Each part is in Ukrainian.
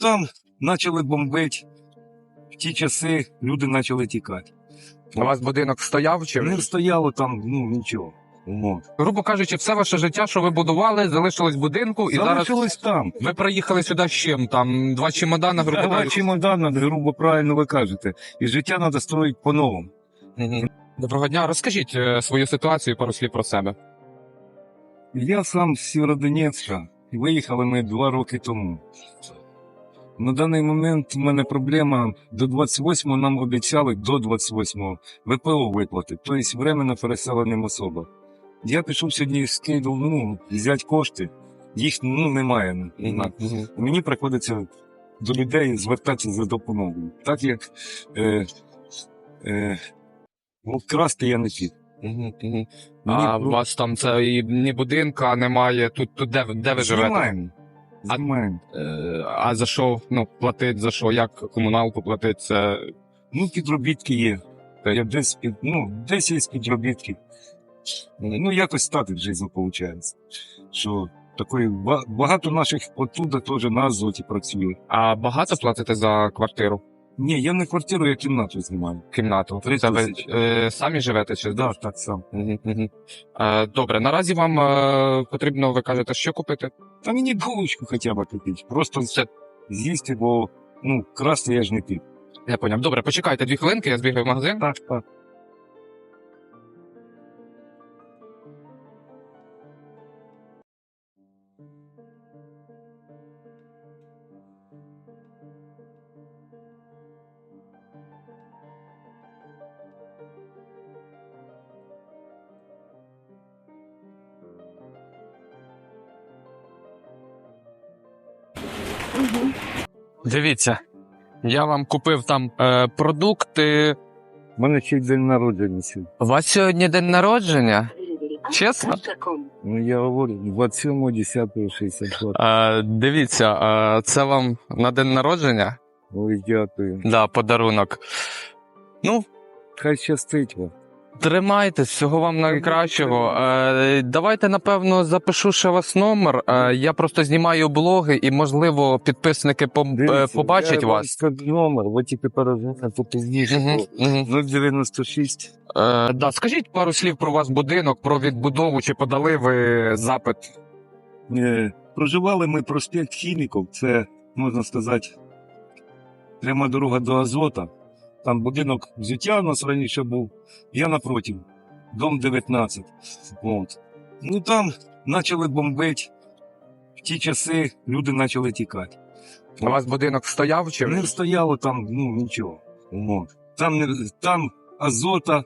Там почали бомбити. В ті часи люди почали тікати. У вас будинок стояв чи Не стояло там, ну нічого. От. грубо кажучи, все ваше життя, що ви будували, залишилось в будинку, і зараз Залишилось там. ви приїхали сюди з чим? Там два чемодана, грубо Два чемодана, грубо правильно ви кажете. І життя треба строїти по-новому. Доброго дня. Розкажіть е, свою ситуацію пару слів про себе. Я сам з Сєвєродонецька. Виїхали ми два роки тому. На даний момент в мене проблема до 28-го нам обіцяли до 28-го ВПО виплати, тобто временно переселеним особам. Я пішов сьогодні скидав, ну, взяти кошти, їх ну, немає. Мгм. Мені приходиться до людей звертатися за допомогою. Так як е, е, от красти я не. Мгм. Мені А у вас там це і ні будинка немає. Тут, тут де, ви- де ви живете? Знімаємо. А- Знімаємо. Е, А за що ну, платить, за що? Як комуналку платить? Це Ну, підробітки є. Та я десь, під, ну, десь є підробітки. Ну, якось так в житті виходить. Що такої, ба- багато наших оттуда теж на азоті працює. а багато платите за квартиру? Ні, я не квартиру, я кімнату знімаю. Кімнату? Три ви тисячі. е, самі живете чи Так, так сам. Мгм, мгм. Е, Добре, наразі вам е, потрібно, ви кажете, що купити? Та мені булочку хоча б купити. Просто Це з'їсти, бо ну, красти я ж не пів. я поняв. Добре, почекайте дві хвилинки, я збігаю в магазин. Так, так. Дивіться, я вам купив там е, продукти. У мене ще й день народження сьогодні. У вас сьогодні день народження? Чесно? Ну, я говорю, 27 10 62. Е, дивіться, е, це вам на день народження? Ой, дякую. Да, подарунок. Ну, Хай щастить вам. Тримайтесь, всього вам найкращого. Е, давайте, напевно, запишу ще вас номер. Е, я просто знімаю блоги, і, можливо, підписники е, побачать я вас. вам номер, ви тільки перезвоните попізніше. Мгм, мгм. 096. Е, да, скажіть пару слів про ваш будинок, про відбудову, чи подали ви запит? Е, Проживали ми проспект Хіміків, це, можна сказати, пряма дорога до Азота. Там будинок взуття у нас раніше був. Я напротив, дом 19. От. Ну там почали бомбити. В ті часи люди почали тікати. У вас будинок стояв чи Не стояло там, ну нічого. От. Там, там азота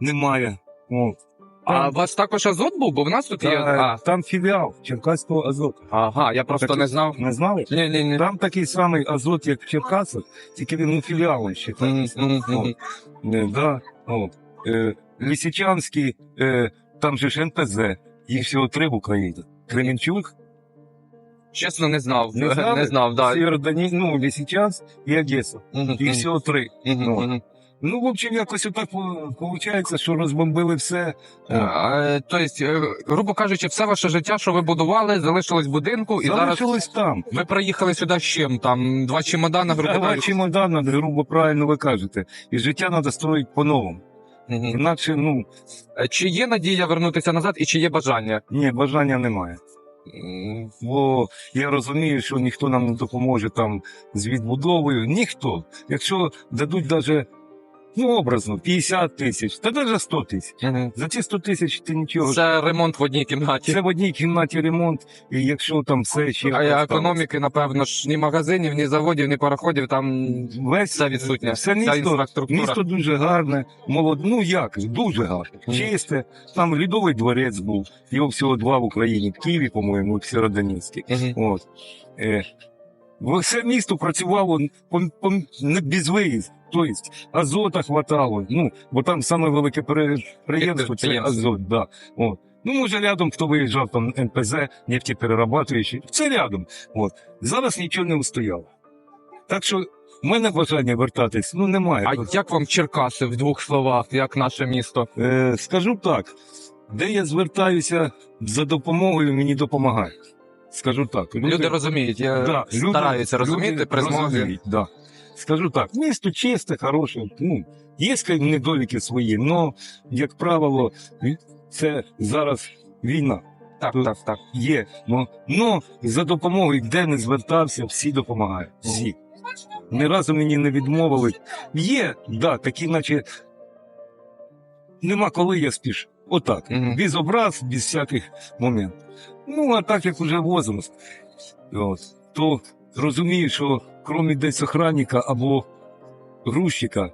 немає. От. А у вас також азот був? Бо в нас тут є. Та- А, Там філіал Черкаського азоту. ага, я просто Так, не знав. Не знали? Ні, ні, ні. Там такий самий азот, як в Черкасах, тільки він ну, філіалом ще. Мгм, мгм, мгм. Е, да, от. Е, Лисичанський, е, там же ж НПЗ, їх всього три в Україні. Кременчук, Чесно, не знав. Не Не, знав, да. Сєвєродоні, ну, Лисичанськ і Одеса. Мгм, Їх мгм, всього три. мгм, мгм. Ну, в общем, якось отак виходить, що розбомбили все. Е, Тобто, е, грубо кажучи, все ваше життя, що ви будували, залишилось в будинку, і зараз Залишилось там. ви приїхали сюди з чим? Там два чемодана, грубо Два кажучи. чемодана, грубо правильно ви кажете. І життя треба строїти по-новому. Мгм. Інакше, ну, Е, Чи є надія вернутися назад, і чи є бажання? ні, бажання немає. М, Бо я розумію, що ніхто нам не допоможе там з відбудовою. Ніхто. Якщо дадуть даже, ну, образно, 50 тисяч, та навіть 100 тисяч. За ці 100 тисяч ти нічого. Це ремонт в одній кімнаті. Це в одній кімнаті ремонт, і якщо там все ще. А я економіки, напевно ж, ні магазинів, ні заводів, ні пароходів, там Весь все відсутнє. Все місто, інфраструктура. місто дуже гарне, молод... ну як, дуже гарне. Чисте, там лідовий дворець був, його всього два в Україні, в Києві, по-моєму, і в Сєродонецькій. От. Е, все місто працювало по, по, не без виїзд. Тобто азота хватало. Ну, бо там саме велике підприємство це азот. Да. От. Ну, може, рядом, хто виїжджав, там НПЗ, нефтеперерабатуючі. Це рядом. От. Зараз нічого не устояло. Так що в мене бажання вертатись, ну немає. А як вам Черкаси в двох словах, як наше місто? Е, скажу так, де я звертаюся за допомогою, мені допомагають. Скажу так. Люди розуміють, я Да, люди- розуміти при змозі. Да. Скажу так, місто чисте, хороше. Ну, є недоліки свої, але, як правило, це зараз війна. Так, Тут так, так. Є. Ну, ну за допомогою, де не звертався, всі допомагають. Всі. Ні разу мені не відмовили. Є, да, такі, наче нема коли я спішу. Отак. Мгм. Без образ, без всяких моментів. Ну, а так як уже возраст, от, то розумію, що крім десь охранника або грузчика,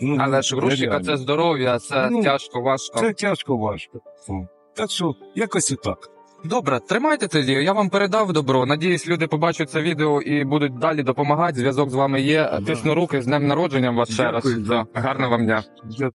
ну, Але ж грузчика це здоров'я, це Ну, тяжко, важко. це тяжко важко. Так що, якось і так. Добре, тримайте тоді. Я вам передав добро. Надіюсь, люди побачать це відео і будуть далі допомагати. Зв'язок з вами є. Тисну руки з днем народження вас ще раз. Да. Гарного вам дня.